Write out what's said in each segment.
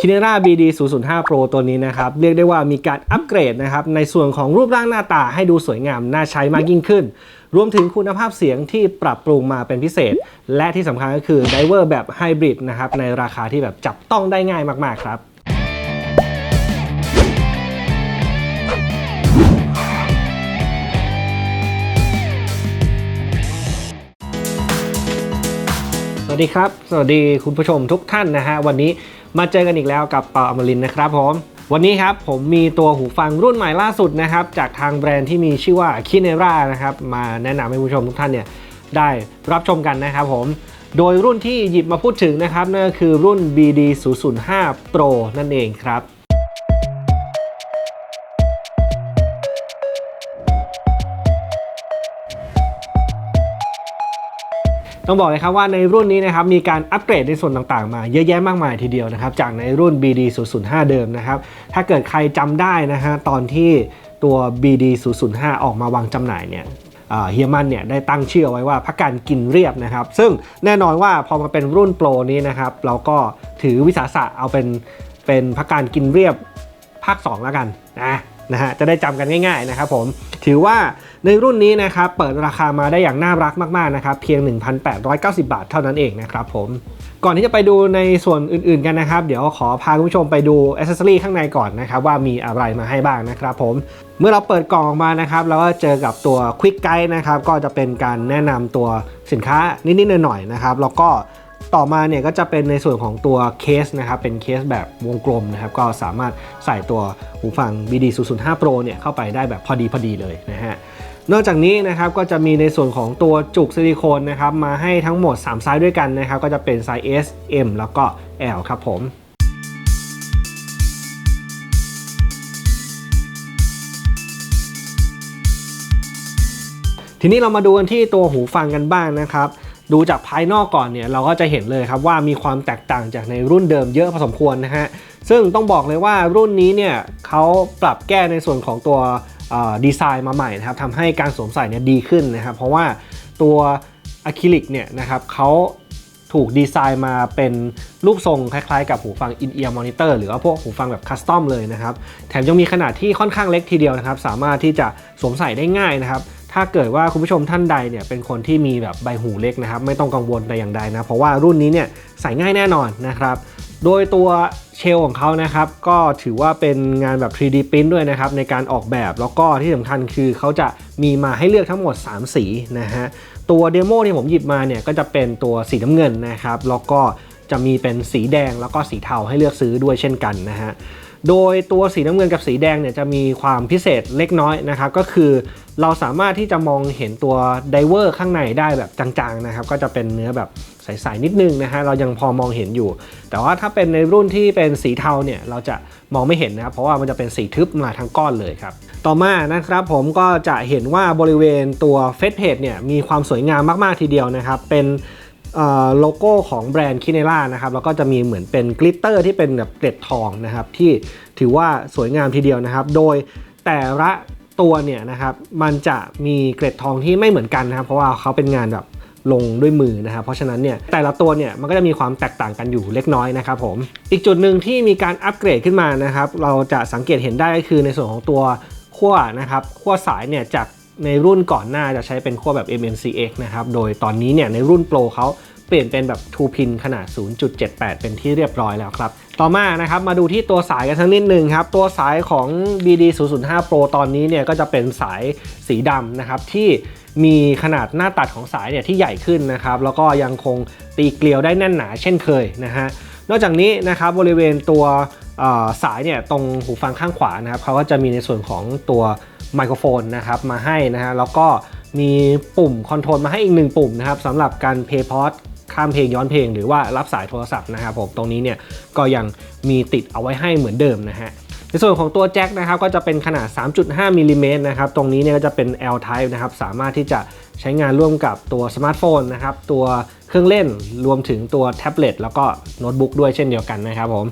Kinera BD 005 Pro ตัวนี้นะครับ เรียกได้ว่ามีการอัปเกรดนะครับ ในส่วนของรูปร่างหน้าตาให้ดูสวยงาม น่าใช้มากยิ่งขึ้น รวมถึงคุณภาพเสียงที่ปรับปรุงมาเป็นพิเศษ และที่สำคัญก็คือไดเวอร์แบบไฮบริดนะครับ ในราคาที่แบบจับต้องได้ง่ายมากๆครับสวัสดีครับ สวัสดีคุณผู้ชมทุกท่านนะฮะ วันนี้ มาเจอกันอีกแล้วกับเปาอมรินทร์นะครับผม วันนี้ครับผมมีตัวหูฟังรุ่นใหม่ล่าสุดนะครับ จากทางแบรนด์ที่มีชื่อว่าคิเนรานะครับ มาแนะนำให้คุณผู้ชมทุกท่านเนี่ยได้รับชมกันนะครับผมโดยรุ่นที่หยิบมาพูดถึงนะครับนั่นก็คือรุ่น BD 005 Pro นั่นเองครับ ต้องบอกเลยครับว่าในรุ่นนี้นะครับมีการอัปเกรดในส่วนต่างๆ มาเยอะแยะมากมายทีเดียวนะครับจากในรุ่น BD 005เดิมนะครับถ้าเกิดใครจำได้นะฮะตอนที่ตัว BD 005ออกมาวางจำหน่ายเนี่ยเอ่อเฮียมันเนี่ยได้ตั้งชื่อเอาไว้ว่าพักการกินเรียบนะครับ ซึ่งแน่นอนว่าพอมาเป็นรุ่นโปรนี้นะครับ เราก็ถือวิสาสะเอาเป็นเป็นพักการกินเรียบภาค 2 แล้วกันนะ นะฮะจะได้จำกันง่ายๆนะครับผมถือว่าในรุ่นนี้นะครับเปิดราคามาได้อย่างน่ารักมากๆนะครับเพียง 1,890 บาทเท่านั้นเองนะครับผมก่อนที่จะไปดูในส่วนอื่นๆกันนะครับ เดี๋ยวขอพาคุณผู้ชมไปดูอ c เซ s ซอรี่ข้างในก่อนนะครับว่ามีอะไรมาให้บ้างนะครับผมเมื่อเราเปิดกล่องออกมานะครับเราก็เจอกับตัว Quick Guide นะครับก็จะเป็นการแนะนำตัวสินค้านิดๆหน่อยๆนะครับแล้วก็ ต่อมาเนี่ยก็จะเป็นในส่วนของตัวเคสนะครับเป็นเคสแบบวงกลมนะครับก็สามารถใส่ตัวหูฟัง BD 005 Pro เนี่ยเข้าไปได้แบบพอดีพอดีเลยนะฮะนอกจากนี้นะครับก็จะมีในส่วนของตัวจุกซิลิโคนนะครับมาให้ทั้งหมด 3 ไซส์ด้วยกันนะครับก็จะเป็นไซส์ S M แล้วก็ L ครับผมทีนี้เรามาดูกันที่ตัวหูฟังกันบ้างนะครับ ดูจากภายนอกก่อนเนี่ยเราก็จะเห็นเลยครับว่ามีความแตกต่างจากในรุ่นเดิมเยอะพอสมควรนะฮะซึ่งต้องบอกเลยว่ารุ่นนี้เนี่ยเขาปรับแก้ในส่วนของตัวดีไซน์มาใหม่นะครับทำให้การสวมใส่เนี่ยดีขึ้นนะครับ เพราะว่าตัวอะคริลิกเนี่ยนะครับเขาถูกดีไซน์มาเป็นรูปทรงคล้ายๆ กับหูฟัง in-ear monitor หรือว่าพวกหูฟังแบบคัสตอมเลยนะครับ แถมยังมีขนาดที่ค่อนข้างเล็กทีเดียวนะครับ สามารถที่จะสวมใส่ได้ง่ายนะครับ ถ้าเกิดว่าคุณผู้ชมท่านใดเนี่ยเป็นคนที่มีแบบใบหูเล็กนะครับไม่ต้องกังวลแต่อย่างใดนะ เพราะว่ารุ่นนี้เนี่ยใส่ง่ายแน่นอนนะครับโดยตัวเชลของเขานะครับก็ถือว่าเป็นงานแบบ 3D print ด้วยนะครับในการออกแบบแล้วก็ที่สำคัญคือเขาจะมีมาให้เลือกทั้งหมด 3 สีนะฮะตัวเดโมที่ผมหยิบมาเนี่ยก็จะเป็นตัวสีน้ำเงินนะครับแล้วก็ จะมีเป็นสีแดงแล้วก็สีเทาให้เลือกซื้อด้วยเช่นกันนะฮะโดยตัวสีน้ำเงินกับสีแดงเนี่ยจะมีความพิเศษเล็กน้อยนะครับก็คือเราสามารถที่จะมองเห็นตัวไดเวอร์ข้างในได้แบบจางๆนะครับก็จะเป็นเนื้อแบบใสๆนิดนึงนะฮะเรายังพอมองเห็นอยู่ แต่ว่าถ้าเป็นในรุ่นที่เป็นสีเทาเนี่ยเราจะมองไม่เห็นนะครับเพราะว่ามันจะเป็นสีทึบมาทั้งก้อนเลยครับต่อมานะครับผมก็จะเห็นว่าบริเวณตัวเฟซเพจเนี่ยมีความสวยงามมากๆทีเดียวนะครับเป็น โลโก้ของแบรนด์คิเนล่านะครับแล้วก็จะมีเหมือนเป็นกลิตเตอร์ที่เป็นแบบเกล็ดทองนะครับที่ถือว่าสวยงามทีเดียวนะครับ โดยแต่ละตัวเนี่ยนะครับมันจะมีเกล็ดทองที่ไม่เหมือนกันนะครับเพราะว่าเขาเป็นงานแบบลงด้วยมือนะครับ เพราะฉะนั้นเนี่ยแต่ละตัวเนี่ยมันก็จะมีความแตกต่างกันอยู่เล็กน้อยนะครับผม อีกจุดหนึ่งที่มีการอัปเกรดขึ้นมานะครับ เราจะสังเกตเห็นได้ก็คือในส่วนของตัวขั้วนะครับขั้วสายเนี่ยจาก ในรุ่นก่อนหน้าจะใช้เป็นขั้วแบบ MNCX นะครับ โดยตอนนี้เนี่ยในรุ่นโปรเขาเปลี่ยนเป็นแบบ2 pin ขนาด 0.78 เป็นที่เรียบร้อยแล้วครับ ต่อมานะครับมาดูที่ตัวสายกันสักนิดหนึ่งครับ ตัวสายของ BD 005 Pro ตอนนี้เนี่ยก็จะเป็นสายสีดำนะครับที่มีขนาดหน้าตัดของสายเนี่ยที่ใหญ่ขึ้นนะครับ แล้วก็ยังคงตีเกลียวได้แน่นหนาเช่นเคยนะฮะนอกจากนี้นะครับบริเวณตัวสายเนี่ยตรงหูฟังข้างขวานะครับเขาก็จะมีในส่วนของตัว ไมโครโฟนนะครับมาให้นะฮะแล้วก็มีปุ่มคอนโทรลมาให้อีกหนึ่งปุ่มนะครับสำหรับการเพย์พอดข้ามเพลงย้อนเพลงหรือว่ารับสายโทรศัพท์นะครับผมตรงนี้เนี่ยก็ยังมีติดเอาไว้ให้เหมือนเดิมนะฮะในส่วนของตัวแจ็คนะครับก็จะเป็นขนาด 3.5มิลลิเมตรนะครับตรงนี้เนี่ยก็จะเป็น L type นะครับสามารถที่จะใช้งานร่วมกับตัวสมาร์ทโฟนนะครับตัวเครื่องเล่นรวมถึงตัวแท็บเล็ตแล้วก็โน้ตบุ๊กด้วยเช่นเดียวกันนะครับผม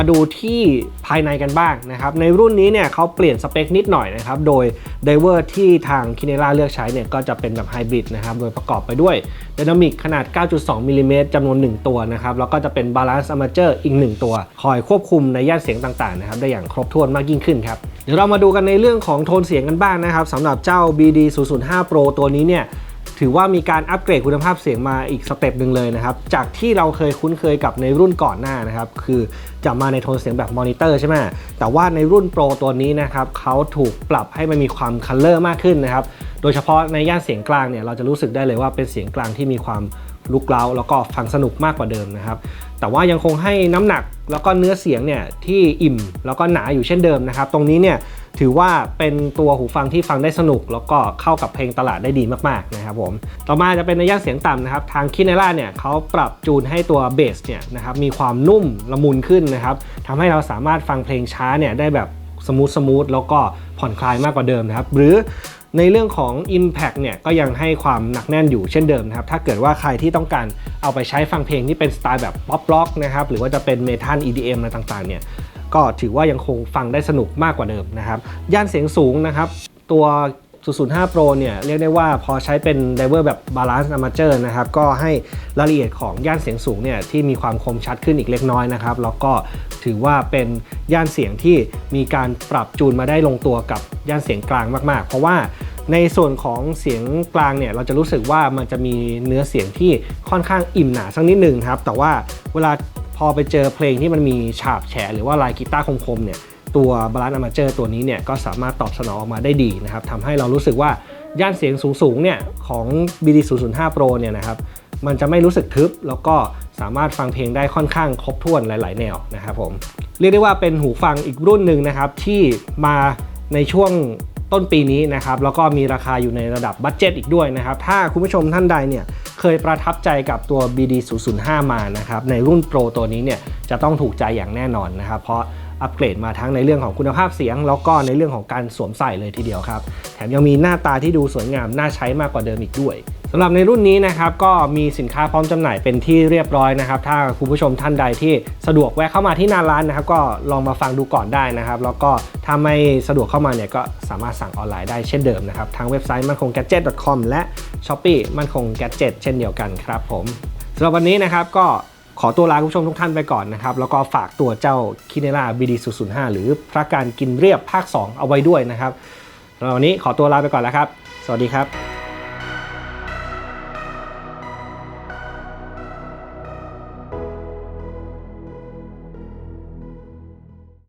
มาดูที่ภายในกันบ้างนะครับในรุ่นนี้เนี่ยเขาเปลี่ยนสเปคนิดหน่อยนะครับโดยไดเวอร์ที่ทาง k i n e r a เลือกใช้เนี่ยก็จะเป็นแบบไฮบริดนะครับโดยประกอบไปด้วย d y n a m i c ขนาด 9.2มิลลิเมตรจำนวน 1 ตัวนะครับแล้วก็จะเป็น Balance Armature อีก 1 ตัว คอยควบคุมในย่านเสียงต่างๆนะครับได้อย่างครบถ้วนมากยิ่งขึ้นครับเดี๋ยวเรามาดูกันในเรื่องของโทนเสียงกันบ้างนะครับสำหรับเจ้า BD 005 Pro ตัวนี้เนี่ย ถือว่ามีการอัปเกรดคุณภาพเสียงมาอีกสเต็ปหนึ่งเลยนะครับ จากที่เราเคยคุ้นเคยกับในรุ่นก่อนหน้านะครับ คือจะมาในโทนเสียงแบบมอนิเตอร์ใช่ไหมแต่ว่าในรุ่นโปรตัวนี้นะครับเขาถูกปรับให้มันมีความคัลเลอร์มากขึ้นนะครับ โดยเฉพาะในย่านเสียงกลางเนี่ยเราจะรู้สึกได้เลยว่าเป็นเสียงกลางที่มีความลุกเล้าแล้วก็ฟังสนุกมากกว่าเดิมนะครับ แต่ว่ายังคงให้น้ำหนักแล้วก็เนื้อเสียงเนี่ยที่อิ่มแล้วก็หนาอยู่เช่นเดิมนะครับ ตรงนี้เนี่ย ถือว่าเป็นตัวหูฟังที่ฟังได้สนุก แล้วก็เข้ากับเพลงตลาดได้ดีมากๆนะครับผมต่อมาจะเป็นในย่านเสียงต่ำนะครับทางคินเนล่าเนี่ยเขาปรับจูนให้ตัวเบสเนี่ยนะครับมีความนุ่มละมุนขึ้นนะครับทำให้เราสามารถฟังเพลงช้าเนี่ยได้แบบสมูทสมูทแล้วก็ผ่อนคลายมากกว่าเดิมนะครับ หรือในเรื่องของ Impact เนี่ยก็ยังให้ความหนักแน่นอยู่เช่นเดิมนะครับ ถ้าเกิดว่าใครที่ต้องการเอาไปใช้ฟังเพลงที่เป็นสไตล์แบบป๊อปร็อกนะครับ หรือว่าจะเป็นเมทัล EDM อะไรต่างๆเนี่ย ก็ถือว่ายังคงฟังได้สนุกมากกว่าเดิมนะครับ ย่านเสียงสูงนะครับ ตัว005 Pro เนี่ยเรียกได้ว่าพอใช้เป็นไดเวอร์แบบ Balance Armature นะครับก็ให้รายละเอียดของย่านเสียงสูงเนี่ยที่มีความคมชัดขึ้นอีกเล็กน้อยนะครับแล้วก็ถือว่าเป็นย่านเสียงที่มีการปรับจูนมาได้ลงตัวกับย่านเสียงกลางมากๆ เพราะว่าในส่วนของเสียงกลางเนี่ยเราจะรู้สึกว่ามันจะมีเนื้อเสียงที่ค่อนข้างอิ่มหนาสักนิดหนึ่งครับแต่ว่าเวลา พอไปเจอเพลงที่มันมีฉาบแฉหรือว่าลายกีตาร์คมๆเนี่ยตัวบาลานซ์อมาเจอร์ตัวนี้เนี่ยก็สามารถตอบสนองออกมาได้ดีนะครับทำให้เรารู้สึกว่าย่านเสียงสูงๆเนี่ยของ BD 0 0 5 Pro เนี่ยนะครับมันจะไม่รู้สึกทึบ แล้วก็สามารถฟังเพลงได้ค่อนข้างครบถ้วนหลาย ๆ แนวนะครับผมเรียกได้ว่าเป็นหูฟังอีกรุ่นหนึ่งนะครับที่มาในช่วงต้นปีนี้นะครับแล้วก็มีราคาอยู่ในระดับบัตเจ็ตอีกด้วยนะครับถ้าคุณผู้ชมท่านใดเนี่ย เคยประทับใจกับตัว BD 0 0 5 มานะครับในรุ่นโปรตัวนี้เนี่ยจะต้องถูกใจอย่างแน่นอนนะครับ เพราะอัปเกรดมาทั้งในเรื่องของคุณภาพเสียง แล้วก็ในเรื่องของการสวมใส่เลยทีเดียวครับ มยังมีหน้าตาที่ดูสวยงามน่าใช้มากกว่าเดิมอีกด้วยสำหรับในรุ่นนี้นะครับก็มีสินค้าพร้อมจำหน่ายเป็นที่เรียบร้อยนะครับ ถ้าคุณผู้ชมท่านใดที่สะดวกแวะเข้ามาที่หน้าร้านนะครับ ก็ลองมาฟังดูก่อนได้นะครับ แล้วก็ถ้าไม่สะดวกเข้ามาเนี่ยก็สามารถสั่งออนไลน์ได้เช่นเดิมนะครับทางเว็บไซต์มันคง gadget.com และ s h o p e e มันคง gadget เช่นเดียวกันครับผมสำหรับวันนี้นะครับก็ขอตัวลาคุณผู้ชมทุกท่านไปก่อนนะครับ แล้วก็ฝากตัวเจ้าคิเนล่า BD 0 0 5 หรือพระการกินเรียบภาค 2 เอาไว้ด้วยนะครับ สำหรับวันนี้ขอตัวลาไปก่อนแล้วครับ สวัสดีครับ